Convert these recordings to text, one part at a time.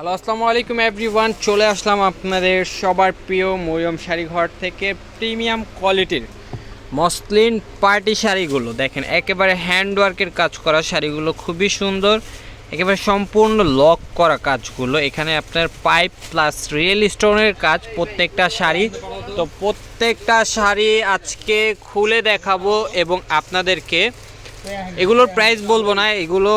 Hello, আসসালামু আলাইকুম everyone. চলে আসলাম আপনাদের সবার প্রিয় মরিয়ম শাড়ি ঘর থেকে প্রিমিয়াম কোয়ালিটির মসলিন পার্টি শাড়িগুলো। দেখেন, একেবারে হ্যান্ডওয়ার্কের কাজ করা শাড়িগুলো খুবই সুন্দর, একেবারে সম্পূর্ণ লক করা কাজগুলো। এখানে আপনার পাইপ প্লাস রিয়েল স্টোনের কাজ প্রত্যেকটা শাড়ি। তো প্রত্যেকটা শাড়ি আজকে খুলে দেখাবো এবং আপনাদেরকে এগুলোর প্রাইস বলব না, এগুলো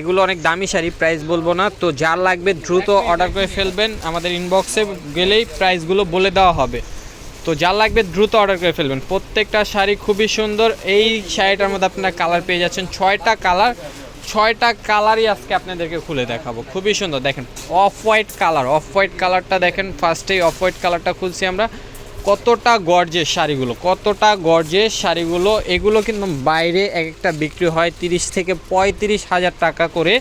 এগুলো অনেক দামি শাড়ি প্রাইস বলব না। তো যার লাগবে দ্রুত অর্ডার করে ফেলবেন, আমাদের ইনবক্সে গেলেই প্রাইসগুলো বলে দেওয়া হবে। তো যার লাগবে দ্রুত অর্ডার করে ফেলবেন। প্রত্যেকটা শাড়ি খুবই সুন্দর। এই শাড়িটার মধ্যে আপনারা কালার পেয়ে যাচ্ছেন। ছয়টা কালার ছয়টা কালারই আজকে আপনাদেরকে খুলে দেখাবো। খুবই সুন্দর। দেখেন off white colour off white কালারটা দেখেন ফার্স্টেই অফ হোয়াইট কালারটা খুলছি আমরা। কতটা গর্জের শাড়িগুলো, কতটা গর্জের শাড়িগুলো, এগুলো কিন্তু বাইরে এক একটা বিক্রি হয় তিরিশ থেকে পঁয়ত্রিশ হাজার টাকা করে।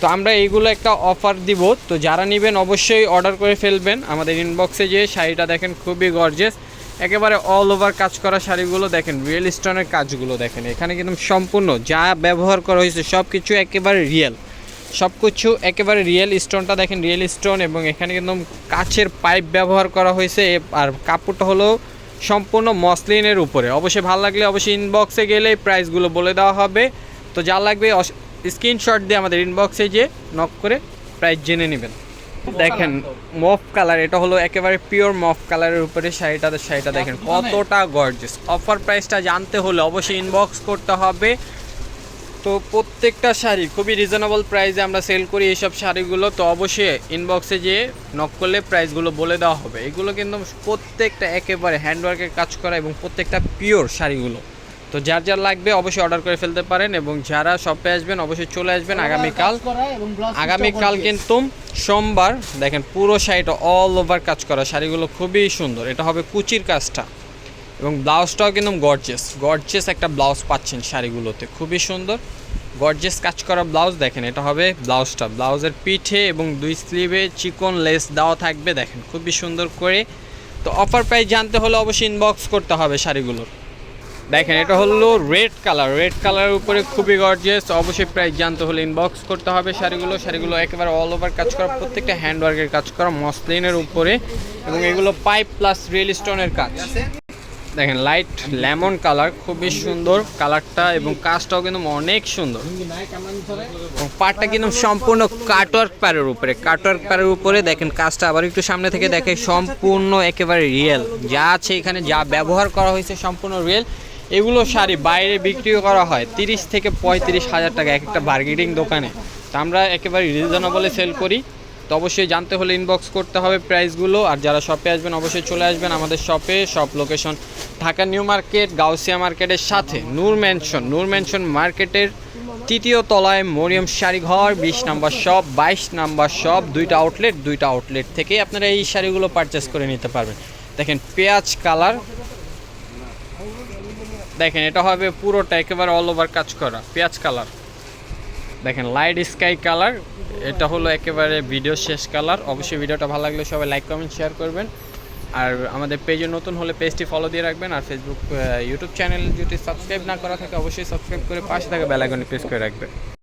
তো আমরা এইগুলো একটা অফার দিব। তো যারা নেবেন অবশ্যই অর্ডার করে ফেলবেন। আমাদের ইনবক্সে যে শাড়িটা দেখেন খুবই গর্জেস। একেবারে অল ওভার কাজ করা শাড়িগুলো দেখেন রিয়েল স্টোনের কাজগুলো দেখেন। এখানে কিন্তু সম্পূর্ণ যা ব্যবহার করা হয়েছে সব কিছু একেবারে রিয়েল সব কিছু একেবারে রিয়েল স্টোনটা দেখেন রিয়েল স্টোন এবং এখানে কিন্তু কাছের পাইপ ব্যবহার করা হয়েছে। আর কাপড়টা হলো সম্পূর্ণ মসলিনের উপরে। অবশ্যই ভালো লাগলে অবশ্যই ইনবক্সে গেলে প্রাইসগুলো বলে দেওয়া হবে। তো যা লাগবে স্ক্রিনশট দিয়ে আমাদের ইনবক্সে যে নক করে প্রাইস জেনে নেবেন। দেখেন মফ কালার এটা হলো একেবারে পিওর মফ কালারের উপরে শাড়িটা শাড়িটা দেখেন কতটা গর্জেস অফার প্রাইসটা জানতে হলে অবশ্যই ইনবক্স করতে হবে। তো প্রত্যেকটা শাড়ি খুবই রিজনেবল প্রাইসে আমরা সেল করি এইসব শাড়িগুলো তো অবশ্যই ইনবক্সে যেয়ে নক করলে প্রাইসগুলো বলে দেওয়া হবে। এগুলো কিন্তু প্রত্যেকটা একেবারে হ্যান্ডওয়ার্কের কাজ করা এবং প্রত্যেকটা পিওর শাড়িগুলো। তো যার যার লাগবে অবশ্যই অর্ডার করে ফেলতে পারেন এবং যারা শপে আসবেন অবশ্যই চলে আসবেন আগামীকাল। আগামীকাল কিন্তু সোমবার দেখেন পুরো শাড়িটা অল ওভার কাজ করা। শাড়িগুলো খুবই সুন্দর। এটা হবে কুচির কাজটা। এবং ব্লাউজটাও কিন্তু গর্জেস গর্জেস একটা ব্লাউজ পাচ্ছেন শাড়িগুলোতে, খুবই সুন্দর। গর্জেস কাজ করা ব্লাউজ দেখেন, এটা হবে ব্লাউজটা। ব্লাউজের পিঠে এবং দুই স্লিভে চিকন লেস দেওয়া থাকবে, দেখেন, খুবই সুন্দর করে। তো অফার প্রাইস জানতে হলে অবশ্যই ইনবক্স করতে হবে শাড়িগুলোর। দেখেন, এটা হলো রেড কালার রেড কালারের উপরে খুবই গর্জিয়াস অবশ্যই প্রাইস জানতে হলে ইনবক্স করতে হবে শাড়িগুলো। শাড়িগুলো একেবারে অল ওভার কাজ করা, প্রত্যেকটা হ্যান্ডওয়ার্কের কাজ করা, মসলিনের উপরে। এবং এগুলো পাইপ প্লাস রিয়েল স্টোনের কাজ। দেখেন লাইট লেমন কালার খুবই সুন্দর কালারটা এবং কাজটাও কিন্তু অনেক সুন্দর। পাটটা কিন্তু সম্পূর্ণ কাটওয়ার্ক পারের উপরে। কাটওয়ার্ক পারের উপরে দেখেন, কাজটা আবার একটু সামনে থেকে দেখে সম্পূর্ণ একেবারে রিয়েল যা আছে এখানে, যা ব্যবহার করা হয়েছে সম্পূর্ণ রিয়েল এগুলো শাড়ি বাইরে বিক্রিও করা হয়, তিরিশ থেকে পঁয়ত্রিশ হাজার টাকা এক একটা বার্গেনিং দোকানে। তো আমরা একেবারে রিজনেবলে সেল করি। তো অবশ্যই জানতে হলে ইনবক্স করতে হবে প্রাইসগুলো আর যারা শপে আসবেন, অবশ্যই চলে আসবেন আমাদের শপে shop location Dhaka New Market, Gausia মার্কেটের সাথে নূর ম্যানশন নূর ম্যানশন মার্কেটের তৃতীয় তলায় মরিয়ম শাড়িঘর বিশ নাম্বার শপ বাইশ নাম্বার শপ দুইটা আউটলেট দুইটা আউটলেট থেকে আপনারা এই শাড়িগুলো পারচেস করে নিতে পারবেন। দেখেন পেঁয়াজ কালার। দেখেন, এটা হবে পুরোটা একেবারে অল ওভার কাজ করা, পেঁয়াজ কালার। দেখেন লাইট স্কাই কালার এটা হলো একেবারে ভিডিও শেষ কালার অবশ্যই ভিডিওটা ভালো লাগলে সবাই লাইক কমেন্ট শেয়ার করবেন। আর আমাদের পেজে নতুন হলে পেজটি ফলো দিয়ে রাখবেন। আর ফেসবুক ইউটিউব চ্যানেল যদি সাবস্ক্রাইব না করা থাকে, অবশ্যই সাবস্ক্রাইব করে পাশে থাকে বেলাইকনে প্রেস করে রাখবেন।